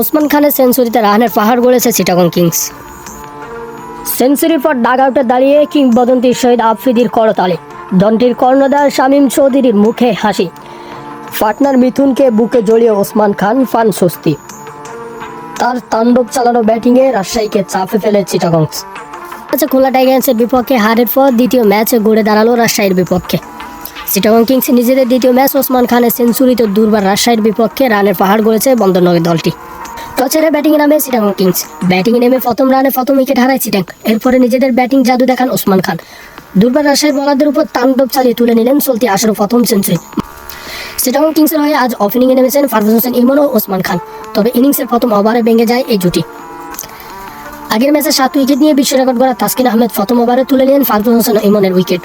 ওসমান খানের সেঞ্চুরিতে রানের পাহাড় গড়েছে চিটাগং কিংস। সেঞ্চুরির পর ডাগ আউটে দাঁড়িয়ে কিংবদন্তি শহীদ আফ্রিদির করতালে। দলটির কর্ণধার শামীম চৌধুরীর মুখে হাসি। পার্টনার মিথুনকে বুকে জড়িয়ে ওসমান খান ফান স্বস্তি। তার তাণ্ডব চালানো ব্যাটিংয়ে রাজশাহীকে চাপে ফেলে চিটাগং। আচ্ছা খোলা টাইগার্সের বিপক্ষে হারের পর দ্বিতীয় ম্যাচে গড়ে দাঁড়াল রাজশাহীর বিপক্ষে। চিটাগং কিংস নিজেদের দ্বিতীয় ম্যাচ ওসমান খানের সেঞ্চুরিতে দুর্বার রাজশাহীর বিপক্ষে রানের পাহাড় গড়েছে বন্দরনগর দলটি। টচেরে ব্যাটিংয়ে নামে সিটাং কিংস। ব্যাটিংয়ে নেমে প্রথম রানে প্রথম উইকেট হারায় সিটাং। এরপরে নিজেদের ব্যাটিং জাদু দেখান ওসমান খান। দুর্বার রাজশাহীর বলারদের উপর তাণ্ডব চালিয়ে তুলে নিলেন চলতি আসার প্রথম সেঞ্চুরি চিটাগং কিংসের হয়ে আজ ওপেনিংয়ে নেমেছেন ফারফুজ হোসেন ইমন ও ওসমান খান। তবে ইনিংসের প্রথম ওভারে ভেঙে যায় এই জুটি। আগের ম্যাচে সাত উইকেট নিয়ে বিশ্ব রেকর্ড করা তাসকিন আহমেদ প্রথম ওভারে তুলে নিলেন ফারফুজ হোসেন ইমনের উইকেট।